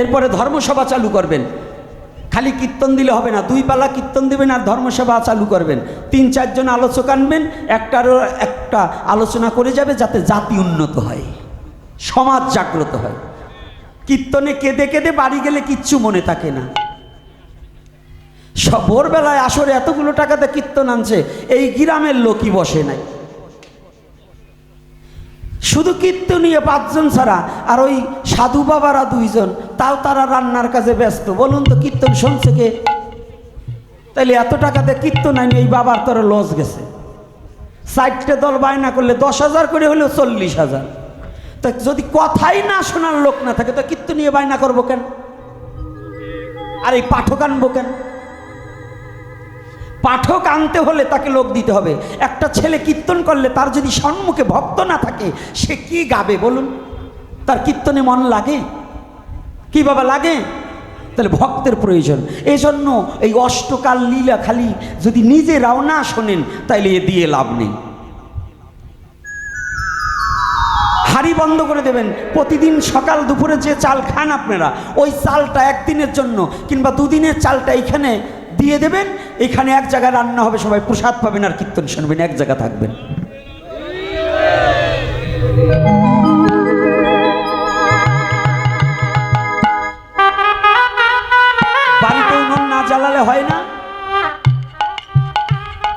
এরপরে ধর্মসভা চালু করবেন। খালি কীর্তন দিলে হবে না, দুই পালা কীর্তন দেবেন আর ধর্মসভা চালু করবেন। তিন, চারজন আলোচক আনবেন, একটারও একটা আলোচনা করে যাবে যাতে জাতি উন্নত হয়, সমাজ জাগ্রত হয়। কীর্তনে কেঁদে কেঁদে বাড়ি গেলে কিচ্ছু মনে থাকে না। ভোরবেলায় আসরে এতগুলো টাকাতে কীর্তন আনছে, এই গ্রামের লোকই বসে নাই। শুধু কীর্তনীয় পাঁচজন ছাড়া, আর ওই সাধু বাবারা দুইজন, তাও তারা রান্নার কাজে ব্যস্ত। বলুন তো কীর্তন শুনছে কে? তাইলে এত টাকাতে কীর্তন আইনি এই বাবার তোর লস গেছে। চারটে দল বায়না করলে দশ হাজার করে হলেও চল্লিশ হাজার। তা যদি কথাই না শোনার লোক না থাকে, তো কীর্তনীয় বায়না করব কেন? আর এই পাঠক আনব কেন? পাঠক আনতে হলে তাকে লোক দিতে হবে। একটা ছেলে কীর্তন করলে তার যদি সম্মুখে ভক্ত না থাকে, সে কি গাবে বলুন? তার কীর্তনে মন লাগে? কি বাবা লাগে? তাহলে ভক্তের প্রয়োজন। এই জন্য এই অষ্টকাল লীলা খালি যদি নিজেরাও না শোনেন, তাইলে এ দিয়ে লাভ নেই। হাড়ি বন্ধ করে দেবেন। প্রতিদিন সকাল দুপুরে যে চাল খান আপনারা, ওই চালটা একদিনের জন্য কিংবা দুদিনের চালটা এখানে দিয়ে দেবেন, এখানে এক জায়গায় রান্না হবে, সবাই প্রসাদ পাবেন আর কীর্তন শুনবেন, এক জায়গা থাকবেন। বাড়িতে উনুন না জ্বালালে হয় না।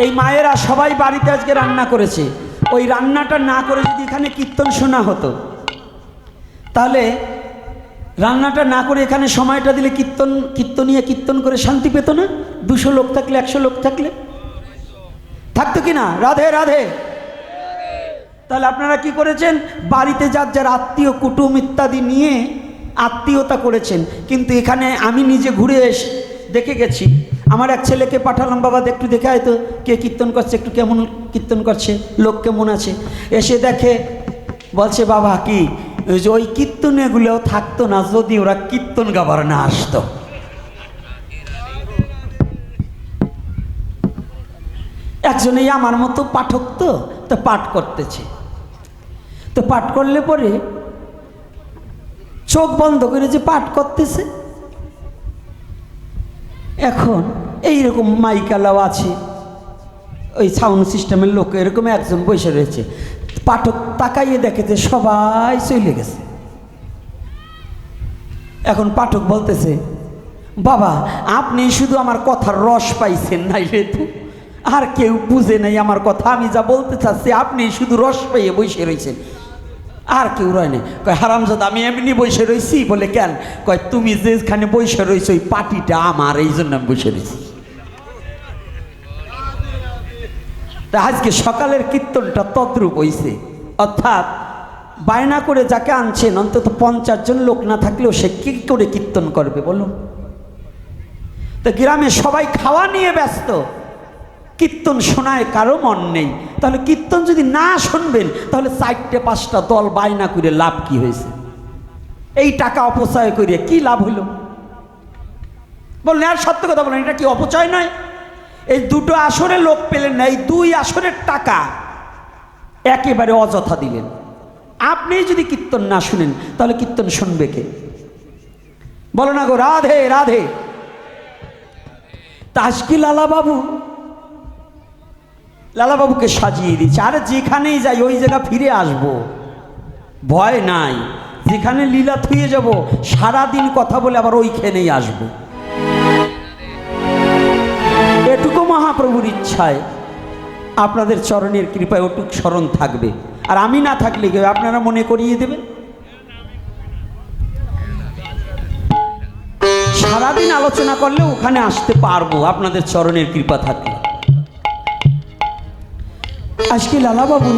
এই মায়েরা সবাই বাড়িতে আজকে রান্না করেছে। ওই রান্নাটা না করে যদি এখানে কীর্তন শোনা হতো, তাহলে রান্নাটা না করে এখানে সময়টা দিলে কীর্তন কীর্তনিয়ে কীর্তন করে শান্তি পেত না? দুশো লোক থাকলে, একশো লোক থাকলে? থাকতো কি না? রাধে রাধে। তাহলে আপনারা কি করেছেন? বাড়িতে যার যার আত্মীয়, কুটুম ইত্যাদি নিয়ে আত্মীয়তা করেছেন। কিন্তু এখানে আমি নিজে ঘুরে এসে দেখে গেছি। আমার এক ছেলেকে পাঠালাম, বাবা একটু দেখে হয়তো কে কীর্তন করছে, একটু কেমন কীর্তন করছে, লোক কেমন আছে? এসে দেখে বলছে, বাবা, কি যে ওই কীর্তনেগুলোও থাকতো না, যদি ওরা কীর্তন গাবার না আসতো। একজন এই আমার মতো পাঠক তো তো পাঠ করতেছে। তো পাঠ করলে পরে চোখ বন্ধ করে যে পাঠ করতেছে। এখন এইরকম মাইকালাও আছে, ওই সাউন্ড সিস্টেমের লোক, এরকম একজন বসে রয়েছে। পাঠক তাকাইয়ে দেখে যে সবাই চলে গেছে। এখন পাঠক বলতেছে, বাবা, আপনি শুধু আমার কথার রস পাইছেন নাই তো। আর কেউ বুঝে নাই আমার কথা। আমি যা বলতে চাচ্ছি, আপনি শুধু রস পাইয়ে বসে রয়েছেন আর কেউ রয় না কয়, হারামজাদ, আমি এমনি বসে রয়েছি বলে, কেন? কয়, তুমি যেখানে বসে রয়েছো ওই পার্টিটা আমার, এই জন্য আমি বসে রয়েছি তা আজকে সকালের কীর্তনটা তদ্রূপ হইছে। অর্থাৎ বায়না করে যাকে আনছেন, অন্তত পঞ্চাশ জন লোক না থাকলেও সে কী করে কীর্তন করবে বলুন? তো গ্রামে সবাই খাওয়া নিয়ে ব্যস্ত। কীর্তন শোনায় কারও মন নেই। তাহলে কীর্তন যদি না শুনবেন, তাহলে চারটে পাঁচটা দল বায়না করে লাভ কি হয়েছে? এই টাকা অপচয় করে কি লাভ হলো বললেন, আর সত্য কথা বলেন, এটা কি অপচয় নয়? এই দুটো আসরে লোক পেলেন না, এই দুই আসরের টাকা একেবারে অযথা দিলেন। আপনি যদি কীর্তন না শুনেন, তাহলে কীর্তন শুনবে কে? বলো না গো, রাধে রাধে। তাজকি লালাবাবু, লালাবাবুকে সাজিয়ে দিচ্ছে। আরে যেখানেই যাই, ওই জায়গা ফিরে আসব। ভয় নাই, যেখানে লীলা থুয়ে যাব, সারাদিন কথা বলে আবার ওইখানেই আসব। মহাপ্রভুর ইচ্ছায় আপনাদের চরণের কৃপায় ওটুক স্মরণ থাকবে। আর আমি না থাকলে কেউ আপনারা মনে করিয়ে দেবেন? সারাদিন আলোচনা করলে ওখানে আসতে পারব, আপনাদের চরণের কৃপা থাকলে। আজকে লালাবাবু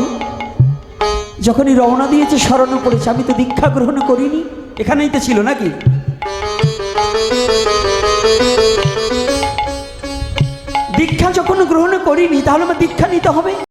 যখনই রওনা দিয়েছে, স্মরণে পড়েছে, আমি তো দীক্ষা গ্রহণ করিনি। এখানেই তো ছিল নাকি? দীক্ষা যখন গ্রহণ করিনি তাহলে আমার দীক্ষা নিতে হবে।